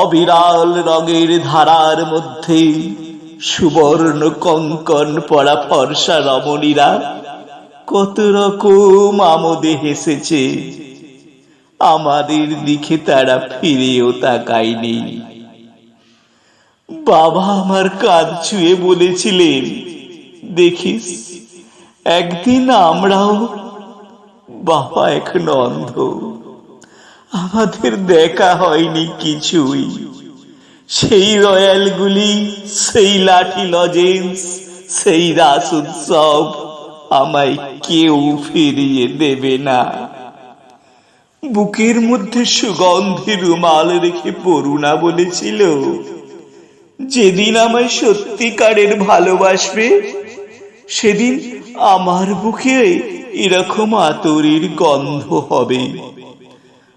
অবিরাল রঙের ধারার মধ্যে সুবর্ণ কঙ্কন পড়া ফর্সা রমণীরা কত রকম আমোদে হেসেছে। আমাদের দিকে তারা ফিরেও তাকায়নি। বাবা আমার কাঁধ ছুঁয়ে বলেছিলেন, দেখিস, একদিন আমরাও, বাবা এখন অন্ধ। আমাদের দেখা হয়নি কিছুই। সেই রয়্যালগুলি, সেই লাঠি লজেন্স, সেই রাস উৎসব আমায় কেউ ফিরিয়ে দেবে না। বুকের মধ্যে সুগন্ধি রুমাল রেখে পড়ুনা বলেছিল, যেদিন আমায় সত্যিকারের ভালোবাসবে, সেদিন আমার বুকে এরকম আতরের গন্ধ হবে।